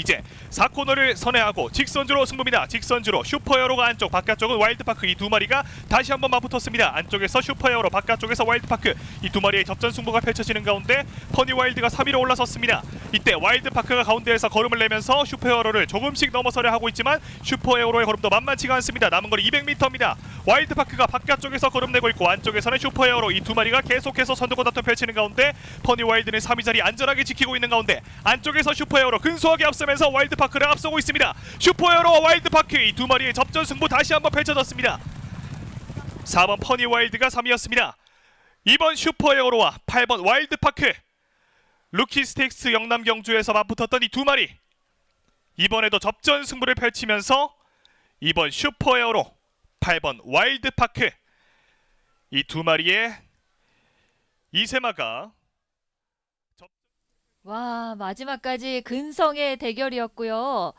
이제 4코너를 선회하고 직선주로 승부입니다. 직선주로 슈퍼히어로가 안쪽, 바깥쪽은 와일드파크 이 두 마리가 다시 한번 맞붙었습니다. 안쪽에서 슈퍼히어로, 바깥쪽에서 와일드파크 이 두 마리의 접전 승부가 펼쳐지는 가운데 퍼니 와일드가 3위로 올라섰습니다. 이때 와일드파크가 가운데에서 걸음을 내면서 슈퍼히어로를 조금씩 넘어서려 하고 있지만 슈퍼히어로의 걸음도 만만치가 않습니다. 남은 거리 200m입니다. 와일드파크가 바깥쪽에서 걸음 내고 있고 안쪽에서는 슈퍼히어로 이 두 마리가 계속해서 선두권 다툼 펼치는 가운데 퍼니 와일드는 3위 자리 안전하게 지키고 있는 가운데 안쪽에서 슈퍼히어로 근소하게 앞서면 서 와일드파크를 앞서고 있습니다. 슈퍼히어로와 와일드파크 이 두 마리의 접전 승부 다시 한번 펼쳐졌습니다. 4번 퍼니 와일드가 3위였습니다. 2번 슈퍼히어로와 8번 와일드파크 루키 스테이크스 영남 경주에서 맞붙었던 이 두 마리 이번에도 접전 승부를 펼치면서 2번 슈퍼히어로 8번 와일드파크 이 두 마리의 이세마가 와, 마지막까지 근성의 대결이었고요.